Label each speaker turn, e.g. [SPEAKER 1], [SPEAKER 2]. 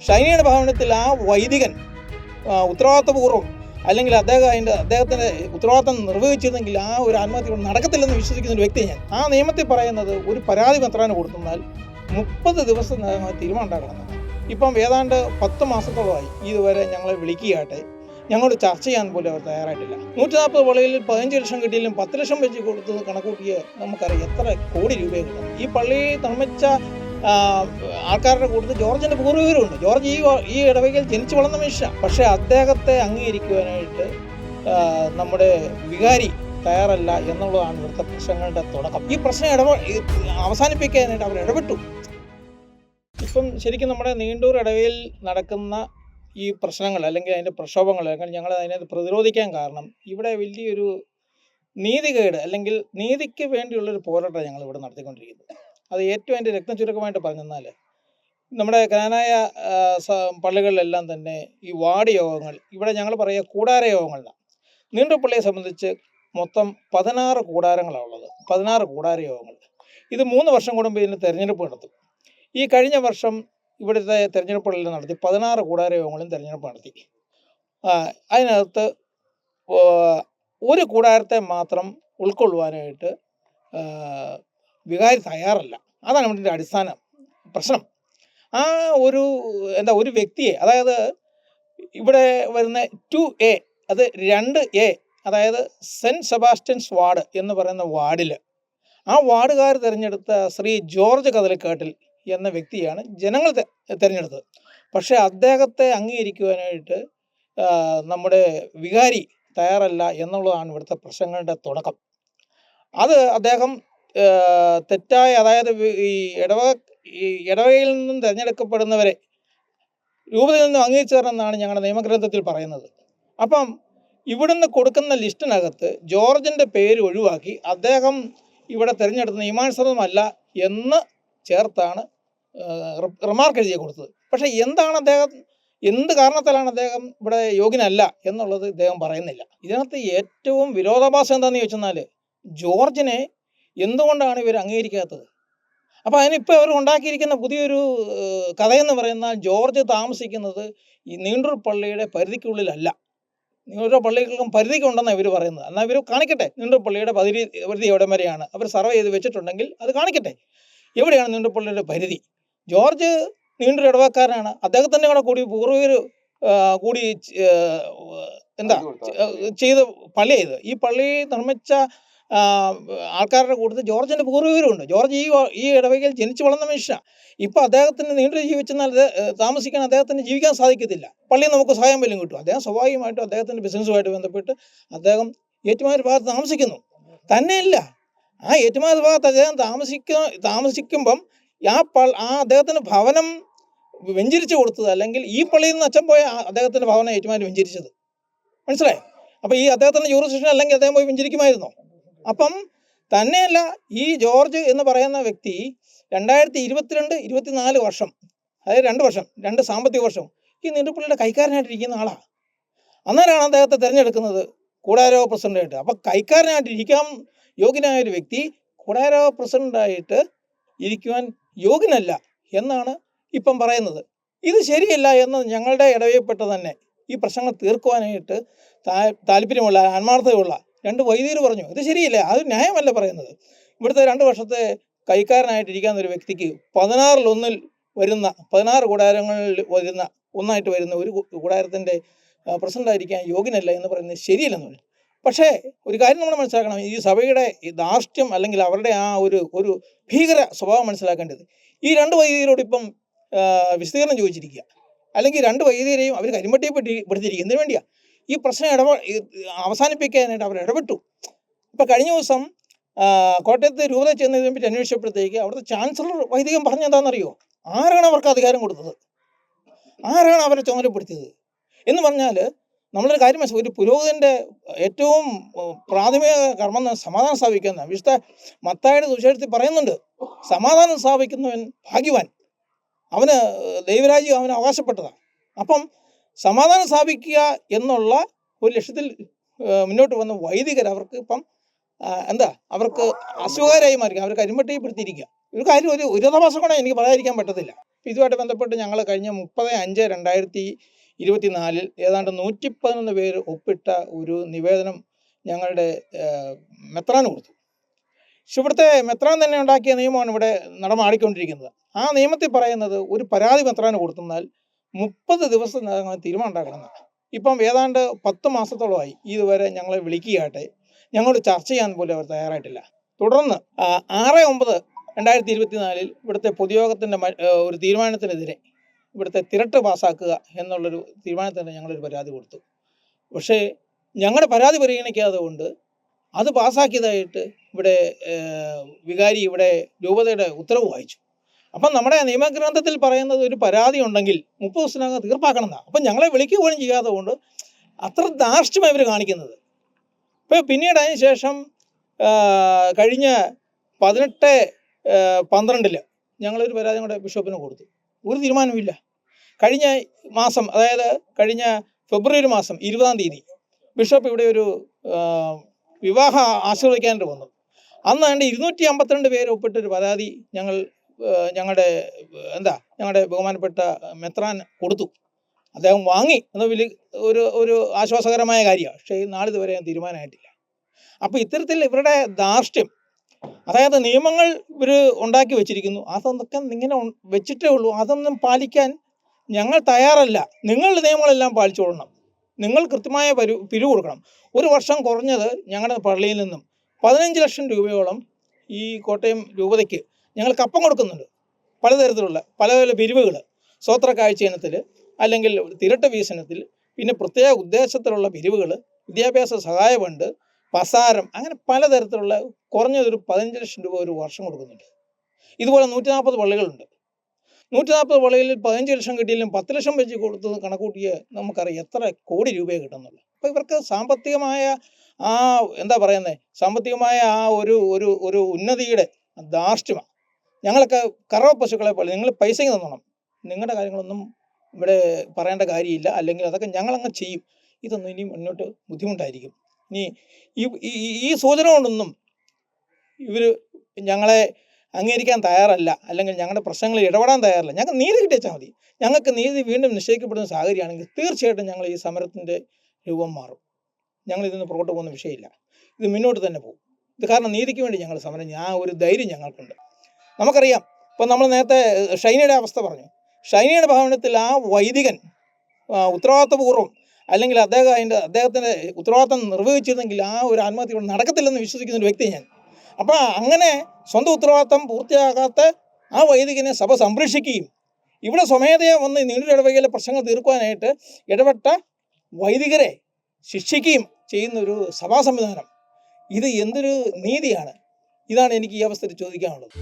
[SPEAKER 1] ഷൈനിയുടെ ഭവനത്തിൽ ആ വൈദികൻ ഉത്തരവാദിത്തപൂർവം അല്ലെങ്കിൽ അദ്ദേഹം അതിന്റെ അദ്ദേഹത്തിന്റെ ഉത്തരവാദിത്തം നിർവഹിച്ചിരുന്നെങ്കിൽ ആ ഒരു ആത്മഹത്യ നടക്കത്തില്ലെന്ന് വിശ്വസിക്കുന്ന ഒരു വ്യക്തി ഞാൻ ആ നിയമത്തിൽ പറയുന്നത് ഒരു പരാതി പത്രാന് കൊടുത്തുന്നാൽ മുപ്പത് ദിവസം തീരുമാനം ഉണ്ടാക്കണം ഇപ്പം ഏതാണ്ട് പത്ത് മാസത്തോളമായി ഇതുവരെ ഞങ്ങളെ വിളിക്കുകയാട്ടെ. ഞങ്ങളോട് ചർച്ച ചെയ്യാൻ പോലും അവർ തയ്യാറായിട്ടില്ല. നൂറ്റി നാൽപ്പത് പള്ളിയിൽ പതിനഞ്ച് ലക്ഷം കിട്ടിയാലും പത്ത് ലക്ഷം വെച്ച് കൊടുത്തത് കണക്കൂട്ടിയ നമുക്കറിയാം എത്ര കോടി രൂപയെ കിട്ടും. ഈ പള്ളി നിർമ്മിച്ച ആൾക്കാരുടെ കൂട്ടത്തിൽ ജോർജിന്റെ പൂർവികരുണ്ട് ജോർജ് ഈ ഈ ഇടവകയിൽ ജനിച്ചു വളർന്ന മനുഷ്യനാണ്. പക്ഷേ അദ്ദേഹത്തെ അംഗീകരിക്കുവാനായിട്ട് നമ്മുടെ വികാരി തയ്യാറല്ല എന്നുള്ളതാണ് ഇവിടുത്തെ പ്രശ്നങ്ങളുടെ തുടക്കം. ഈ പ്രശ്നം ഇടപ അവസാനിപ്പിക്കാനായിട്ട് അവർ ഇടപെട്ടു. ഇപ്പം ശരിക്കും നമ്മുടെ നീണ്ടൂർ ഇടവയിൽ നടക്കുന്ന ഈ പ്രശ്നങ്ങൾ അല്ലെങ്കിൽ അതിന്റെ പ്രക്ഷോഭങ്ങൾ അല്ലെങ്കിൽ ഞങ്ങൾ അതിനെ പ്രതിരോധിക്കാൻ കാരണം ഇവിടെ വലിയൊരു നീതികേട് അല്ലെങ്കിൽ നീതിക്ക് വേണ്ടിയുള്ളൊരു പോരാട്ടം ഞങ്ങൾ ഇവിടെ നടത്തിക്കൊണ്ടിരിക്കുന്നത് അത് ഏറ്റവും അതിന്റെ രക്തം ചുരുക്കമായിട്ട് പറഞ്ഞെന്നാൽ നമ്മുടെ ഗ്രാനായ പള്ളികളിലെല്ലാം തന്നെ ഈ വാർഡ് യോഗങ്ങൾ ഇവിടെ ഞങ്ങൾ പറയുക കൂടാര യോഗങ്ങളിലാണ് നീണ്ടൂർ പള്ളിയെ സംബന്ധിച്ച് മൊത്തം പതിനാറ് കൂടാരങ്ങളാണ് ഉള്ളത്. പതിനാറ് കൂടാര യോഗങ്ങൾ. ഇത് മൂന്ന് വർഷം കൂടുമ്പോൾ ഇതിന് തെരഞ്ഞെടുപ്പ് നടത്തും. ഈ കഴിഞ്ഞ വർഷം ഇവിടുത്തെ തെരഞ്ഞെടുപ്പുകളിൽ നടത്തി പതിനാറ് കൂടാര യോഗങ്ങളും തെരഞ്ഞെടുപ്പ് നടത്തി. അതിനകത്ത് ഒരു കൂടാരത്തെ മാത്രം ഉൾക്കൊള്ളുവാനായിട്ട് വികാരി തയ്യാറല്ല. അതാണ് ഇവിടെ അടിസ്ഥാന പ്രശ്നം. ആ ഒരു എന്താ ഒരു വ്യക്തിയെ അതായത് ഇവിടെ വരുന്ന ടു എ അത് രണ്ട് എ അതായത് സെന്റ് സെബാസ്റ്റ്യൻസ് വാർഡ് എന്ന് പറയുന്ന വാർഡിൽ. ആ വാർഡുകാർ തിരഞ്ഞെടുത്ത ശ്രീ ജോർജ് കതലിക്കാട്ടിൽ എന്ന വ്യക്തിയാണ് ജനങ്ങൾ തിരഞ്ഞെടുത്തത്. പക്ഷേ അദ്ദേഹത്തെ അംഗീകരിക്കുവാനായിട്ട് നമ്മുടെ വികാരി തയ്യാറല്ല എന്നുള്ളതാണ് ഇവിടുത്തെ പ്രശ്നങ്ങളുടെ തുടക്കം. അത് അദ്ദേഹം തെറ്റായ അതായത് ഈ ഇടവക ഈ ഇടവകയിൽ നിന്നും തിരഞ്ഞെടുക്കപ്പെടുന്നവരെ രൂപതയിൽ നിന്നും അംഗീകരിച്ചു തരണമെന്നാണ് ഞങ്ങളുടെ നിയമഗ്രന്ഥത്തിൽ പറയുന്നത്. അപ്പം ഇവിടുന്ന് കൊടുക്കുന്ന ലിസ്റ്റിനകത്ത് ജോർജിന്റെ പേര് ഒഴിവാക്കി അദ്ദേഹം ഇവിടെ തിരഞ്ഞെടുത്ത നിയമാനുസൃതമല്ല എന്ന് ചേർത്താണ് റിമാർക്ക് എഴുതി കൊടുത്തത്. പക്ഷേ എന്താണ് അദ്ദേഹം എന്ത് കാരണത്താലാണ് അദ്ദേഹം ഇവിടെ യോഗ്യനല്ല എന്നുള്ളത് ഇദ്ദേഹം പറയുന്നില്ല. ഇതിനകത്ത് ഏറ്റവും വിരോധാഭാസം എന്താണെന്ന് ചോദിച്ചെന്നാൽ ജോർജിനെ എന്തുകൊണ്ടാണ് ഇവർ അംഗീകരിക്കാത്തത്? അപ്പോൾ അതിനിപ്പോൾ അവർ ഉണ്ടാക്കിയിരിക്കുന്ന പുതിയൊരു കഥ കഥയെന്ന് പറയുന്ന ജോർജ് താമസിക്കുന്നത് ഈ നീണ്ടൂർ പള്ളിയുടെ പരിധിക്കുള്ളിലല്ല. നീണ്ടൂർ പള്ളികൾക്കും പരിധിക്കുണ്ടെന്നാണ് ഇവർ പറയുന്നത്. എന്നാൽ ഇവർ കാണിക്കട്ടെ നീണ്ടൂർ പള്ളിയുടെ പരിധി പരിധി എവിടെ വരെയാണ്? അവർ സർവേ ചെയ്ത് വെച്ചിട്ടുണ്ടെങ്കിൽ അത് കാണിക്കട്ടെ. എവിടെയാണ് നീണ്ടൂർ പള്ളിയുടെ പരിധി? ജോർജ് നീണ്ടൂർ ഇടവക്കാരനാണ്. അദ്ദേഹത്തിന്റെ കൂടെ കൂടി പൂർവികർ കൂടി എന്താ ചെയ്ത പള്ളി ഇത്. ഈ പള്ളി നിർമ്മിച്ച ആൾക്കാരുടെ കൂട്ടത്തിൽ ജോർജിന്റെ പൂർവികരുണ്ട് ജോർജ് ഈ ഈ ഇടവകയിൽ ജനിച്ചു വളർന്ന മനുഷ്യനാണ്. ഇപ്പോൾ അദ്ദേഹത്തിന് നീണ്ടു ജീവിച്ചെന്നാൽ താമസിക്കാൻ അദ്ദേഹത്തിന് ജീവിക്കാൻ സാധിക്കത്തില്ല. പള്ളി നമുക്ക് സഹായം വല്ലതും കിട്ടും. അദ്ദേഹം സ്വാഭാവികമായിട്ടും അദ്ദേഹത്തിന്റെ ബിസിനസ്സുമായിട്ട് ബന്ധപ്പെട്ട് അദ്ദേഹം ഏറ്റുമാനൂർ ഭാഗത്ത് താമസിക്കുന്നു. തന്നെയല്ല ആ ഏറ്റുമാനൂർ ഭാഗത്ത് അദ്ദേഹം താമസിക്ക താമസിക്കുമ്പം ആ പ ആ അദ്ദേഹത്തിന് ഭവനം വെഞ്ചരിച്ചു കൊടുത്തത് അല്ലെങ്കിൽ ഈ പള്ളിയിൽ നിന്ന് അച്ഛൻ പോയ അദ്ദേഹത്തിന്റെ ഭവനം ഏറ്റുമാനൂർ വെഞ്ചരിച്ചത്. മനസ്സിലായോ? അപ്പോൾ ഈ അദ്ദേഹത്തിന്റെ ജൂറിസ്ഡിക്ഷൻ അല്ലെങ്കിൽ അദ്ദേഹം പോയി വെഞ്ചരിക്കുമായിരുന്നോ? അപ്പം തന്നെയല്ല ഈ ജോർജ് എന്ന് പറയുന്ന വ്യക്തി രണ്ടായിരത്തി ഇരുപത്തിരണ്ട് ഇരുപത്തിനാല് വർഷം അതായത് രണ്ട് വർഷം രണ്ട് സാമ്പത്തിക വർഷം ഈ നീണ്ടുപുള്ളിയുടെ കൈക്കാരനായിട്ടിരിക്കുന്ന ആളാണ് അന്നേരമാണ് അദ്ദേഹത്തെ തിരഞ്ഞെടുക്കുന്നത് കൂടാരോ പ്രസിഡന്റായിട്ട്. അപ്പം കൈക്കാരനായിട്ടിരിക്കാൻ യോഗ്യനായ ഒരു വ്യക്തി കൂടാരോ പ്രസിഡന്റായിട്ട് ഇരിക്കുവാൻ യോഗ്യനല്ല എന്നാണ് ഇപ്പം പറയുന്നത്. ഇത് ശരിയല്ല എന്ന് ഞങ്ങളുടെ ഇടവേപ്പെട്ട് തന്നെ ഈ പ്രശ്നങ്ങൾ തീർക്കുവാനായിട്ട് താല്പര്യമുള്ള ആത്മാർത്ഥതയുള്ള രണ്ട് വൈദികർ പറഞ്ഞു ഇത് ശരിയല്ല? അത് ന്യായമല്ല പറയുന്നത്. ഇവിടുത്തെ രണ്ട് വർഷത്തെ കൈക്കാരനായിട്ടിരിക്കുന്ന ഒരു വ്യക്തിക്ക് പതിനാറിലൊന്നിൽ വരുന്ന പതിനാറ് കൂടാരങ്ങളിൽ വരുന്ന ഒന്നായിട്ട് വരുന്ന ഒരു കൂടാരത്തിന്റെ പ്രസിഡന്റായിരിക്കാൻ യോഗ്യനല്ല എന്ന് പറയുന്നത് ശരിയല്ലെന്ന് പറഞ്ഞു പക്ഷേ ഒരു കാര്യം നമ്മൾ മനസ്സിലാക്കണം. ഈ സഭയുടെ ഈ ധാർഷ്ട്യം അല്ലെങ്കിൽ അവരുടെ ആ ഒരു ഒരു ഭീകര സ്വഭാവം മനസ്സിലാക്കേണ്ടത്. ഈ രണ്ട് വൈദികരോട് ഇപ്പം വിശദീകരണം ചോദിച്ചിരിക്കുക. അല്ലെങ്കിൽ രണ്ട് വൈദികരെയും അവർ കരിമ്പട്ടിയെ പെട്ടി പെടുത്തിരിക്കുക എന്തിനു വേണ്ടിയാ? ഈ പ്രശ്നം ഇടപ അവസാനിപ്പിക്കാനായിട്ട് അവർ ഇടപെട്ടു. ഇപ്പം കഴിഞ്ഞ ദിവസം കോട്ടയത്ത് രൂപത ചെന്നതിനെ പറ്റി അന്വേഷിച്ചപ്പോഴത്തേക്ക് അവിടുത്തെ ചാൻസലർ വൈദികം പറഞ്ഞെന്താണെന്നറിയോ ആരാണ് അവർക്ക് അധികാരം കൊടുത്തത്? ആരാണ് അവരെ ചുമതലപ്പെടുത്തിയത്? എന്ന് പറഞ്ഞാൽ നമ്മളൊരു കാര്യം മനസ്സിലാക്കി ഒരു പുരോഹിതന്റെ ഏറ്റവും പ്രാഥമിക കർമ്മം സമാധാനം സ്ഥാപിക്കുന്ന വിശുദ്ധ മത്തായുടെ സുവിശേഷത്തിൽ പറയുന്നുണ്ട് സമാധാനം സ്ഥാപിക്കുന്നവൻ ഭാഗ്യവാൻ. അവന് ദൈവരാജ്യം അവന് അവകാശപ്പെട്ടതാണ്. അപ്പം സമാധാനം സ്ഥാപിക്കുക എന്നുള്ള ഒരു ലക്ഷ്യത്തിൽ മുന്നോട്ട് വന്ന വൈദികർ അവർക്ക് ഇപ്പം എന്താ അവർക്ക് അസുഖകരമായി മാറി അവർ അരിമട്ടിപ്പെടുത്തിയിരിക്കുക ഒരു കാര്യം ഒരു വിരോധാഭാസം കൂടെ എനിക്ക് പറയാതിരിക്കാൻ പറ്റത്തില്ല. ഇതുമായിട്ട് ബന്ധപ്പെട്ട് ഞങ്ങൾ കഴിഞ്ഞ മുപ്പത് അഞ്ച് രണ്ടായിരത്തി ഇരുപത്തി നാലിൽ ഏതാണ്ട് നൂറ്റി പതിനൊന്ന് പേര് ഒപ്പിട്ട ഒരു നിവേദനം ഞങ്ങളുടെ മെത്രാൻ മെത്രാന് കൊടുത്തു. പക്ഷെ ഇവിടുത്തെ മെത്രാൻ തന്നെ ഉണ്ടാക്കിയ നിയമമാണ് ഇവിടെ നടമാടിക്കൊണ്ടിരിക്കുന്നത്. ആ നിയമത്തിൽ പറയുന്നത് ഒരു പരാതി മെത്രാന് കൊടുത്തെന്നാൽ മുപ്പത് ദിവസം തീരുമാനം ഉണ്ടാക്കണം. ഇപ്പം ഏതാണ്ട് പത്ത് മാസത്തോളമായി ഇതുവരെ ഞങ്ങളെ വിളിക്കുകയാട്ടെ. ഞങ്ങളോട് ചർച്ച ചെയ്യാൻ പോലും അവർ തയ്യാറായിട്ടില്ല. തുടർന്ന് ആറ് ഒമ്പത് രണ്ടായിരത്തി ഇരുപത്തിനാലിൽ ഇവിടുത്തെ പൊതുയോഗത്തിന്റെ ഒരു തീരുമാനത്തിനെതിരെ ഇവിടുത്തെ തിരട്ട് പാസ്സാക്കുക എന്നുള്ളൊരു തീരുമാനത്തിന് ഞങ്ങളൊരു പരാതി കൊടുത്തു. പക്ഷേ ഞങ്ങളുടെ പരാതി പരിഗണിക്കാതെ കൊണ്ട് അത് പാസ്സാക്കിയതായിട്ട് ഇവിടെ വികാരി ഇവിടെ രൂപതയുടെ ഉത്തരവ് വായിച്ചു. അപ്പം നമ്മുടെ നിയമഗ്രന്ഥത്തിൽ പറയുന്നത് ഒരു പരാതി ഉണ്ടെങ്കിൽ മുപ്പത് ദിവസത്തിനകം തീർപ്പാക്കണം എന്നാണ് അപ്പം ഞങ്ങളെ വിളിക്കുക പോലും ചെയ്യാതെ കൊണ്ട് അത്ര ധാർഷ്ട്യമാണ് ഇവർ കാണിക്കുന്നത്. ഇപ്പോൾ പിന്നീട് അതിന് ശേഷം കഴിഞ്ഞ പതിനെട്ട് പന്ത്രണ്ടിൽ ഞങ്ങളൊരു പരാതി കൂടെ ബിഷപ്പിന് കൊടുത്തു. ഒരു തീരുമാനമില്ല കഴിഞ്ഞ മാസം അതായത് കഴിഞ്ഞ ഫെബ്രുവരി മാസം ഇരുപതാം തീയതി ബിഷപ്പ് ഇവിടെ ഒരു വിവാഹ ആശീർവദിക്കാനായിട്ട് വന്നു. അന്ന് വേണ്ട ഇരുന്നൂറ്റി അമ്പത്തിരണ്ട് പേര് ഒപ്പിട്ടൊരു പരാതി ഞങ്ങൾ ഞങ്ങളുടെ എന്താ ഞങ്ങളുടെ ബഹുമാനപ്പെട്ട മെത്രാൻ കൊടുത്തു. അദ്ദേഹം വാങ്ങി എന്ന വലിയ ഒരു ഒരു ആശ്വാസകരമായ കാര്യമാണ്. പക്ഷേ നാളിതുവരെ തീരുമാനമായിട്ടില്ല. അപ്പോൾ ഇത്തരത്തിൽ ഇവരുടെ ധാർഷ്ട്യം അതായത് നിയമങ്ങൾ ഇവർ ഉണ്ടാക്കി വെച്ചിരിക്കുന്നു. അതൊക്കെ ഇങ്ങനെ വെച്ചിട്ടേ ഉള്ളൂ. അതൊന്നും പാലിക്കാൻ ഞങ്ങൾ തയ്യാറല്ല. നിങ്ങളുടെ നിയമങ്ങളെല്ലാം പാലിച്ചുകൊള്ളണം നിങ്ങൾ കൃത്യമായ പരു പിരിവ് കൊടുക്കണം. ഒരു വർഷം കുറഞ്ഞത് ഞങ്ങളുടെ പള്ളിയിൽ നിന്നും പതിനഞ്ച് ലക്ഷം രൂപയോളം ഈ കോട്ടയം രൂപതയ്ക്ക് ഞങ്ങൾ കപ്പം കൊടുക്കുന്നുണ്ട്. പലതരത്തിലുള്ള പല പല പിരിവുകൾ സ്വോത്ര കാഴ്ച ഇനത്തിൽ അല്ലെങ്കിൽ തിരട്ട വീസനത്തിൽ പിന്നെ പ്രത്യേക ഉദ്ദേശത്തിലുള്ള പിരിവുകൾ വിദ്യാഭ്യാസ സഹായ ഫണ്ട് പസാരം അങ്ങനെ പലതരത്തിലുള്ള കുറഞ്ഞതൊരു പതിനഞ്ച് ലക്ഷം രൂപ ഒരു വർഷം കൊടുക്കുന്നുണ്ട്. ഇതുപോലെ നൂറ്റി നാൽപ്പത് പള്ളികളുണ്ട്. നൂറ്റി നാൽപ്പത് പള്ളികളിൽ പതിനഞ്ച് ലക്ഷം കിട്ടിയാലും പത്ത് ലക്ഷം വെച്ച് കൊടുത്ത് കണക്കൂട്ടിയ നമുക്കറിയാം എത്ര കോടി രൂപയെ കിട്ടുന്നുള്ളൂ. അപ്പോൾ ഇവർക്ക് സാമ്പത്തികമായ ആ എന്താ പറയുന്നത് സാമ്പത്തികമായ ആ ഒരു ഒരു ഒരു ഉന്നതിയുടെ ധാർഷ്ട്യമാണ് ഞങ്ങളൊക്കെ കറവ പശുക്കളെ പോലെ നിങ്ങൾ പൈസ ഇങ്ങ് തന്നോണം. നിങ്ങളുടെ കാര്യങ്ങളൊന്നും ഇവിടെ പറയേണ്ട കാര്യമില്ല. അല്ലെങ്കിൽ അതൊക്കെ ഞങ്ങളങ്ങ് ചെയ്യും. ഇതൊന്നും ഇനി മുന്നോട്ട് ബുദ്ധിമുട്ടായിരിക്കും. ഇനി ഈ ഈ- സൂചന കൊണ്ടൊന്നും ഇവർ ഞങ്ങളെ അംഗീകരിക്കാൻ തയ്യാറല്ല. അല്ലെങ്കിൽ ഞങ്ങളുടെ പ്രശ്നങ്ങളിൽ ഇടപെടാൻ തയ്യാറല്ല. ഞങ്ങൾക്ക് നീതി കിട്ടിയാൽ മതി. ഞങ്ങൾക്ക് നീതി വീണ്ടും നിശ്ചയിക്കപ്പെടുന്ന സാഹചര്യമാണെങ്കിൽ തീർച്ചയായിട്ടും ഞങ്ങൾ ഈ സമരത്തിന്റെ രൂപം മാറും. ഞങ്ങൾ ഇതിന് പുറകോട്ട് പോകുന്ന വിഷയമില്ല. ഇത് മുന്നോട്ട് തന്നെ പോകും. ഇത് കാരണം നീതിക്ക് വേണ്ടി ഞങ്ങൾ സമരം. ആ ഒരു ധൈര്യം ഞങ്ങൾക്കുണ്ട്. നമുക്കറിയാം. ഇപ്പം നമ്മൾ നേരത്തെ ഷൈനയുടെ അവസ്ഥ പറഞ്ഞു. ഷൈനയുടെ ഭവനത്തിൽ ആ വൈദികൻ ഉത്തരവാദിത്വപൂർവം അല്ലെങ്കിൽ അദ്ദേഹം അതിന്റെ അദ്ദേഹത്തിന്റെ ഉത്തരവാദിത്തം നിർവഹിച്ചിരുന്നെങ്കിൽ ആ ഒരു ആത്മഹത്യ ഇവിടെ നടക്കത്തില്ലെന്ന് വിശ്വസിക്കുന്ന ഒരു വ്യക്തി ഞാൻ. അപ്പോൾ അങ്ങനെ സ്വന്തം ഉത്തരവാദിത്തം പൂർത്തിയാകാത്ത ആ വൈദികനെ സഭ സംരക്ഷിക്കുകയും ഇവിടെ സ്വമേധയാ വന്ന് നീണ്ടൊരു ഇടവകയിലെ പ്രശ്നങ്ങൾ തീർക്കുവാനായിട്ട് ഇടപെട്ട വൈദികരെ ശിക്ഷിക്കുകയും ചെയ്യുന്ന ഒരു സഭാ സംവിധാനം ഇത് എന്തൊരു നീതിയാണ്? ഇതാണ് എനിക്ക് ഈ അവസ്ഥയിൽ ചോദിക്കാനുള്ളത്.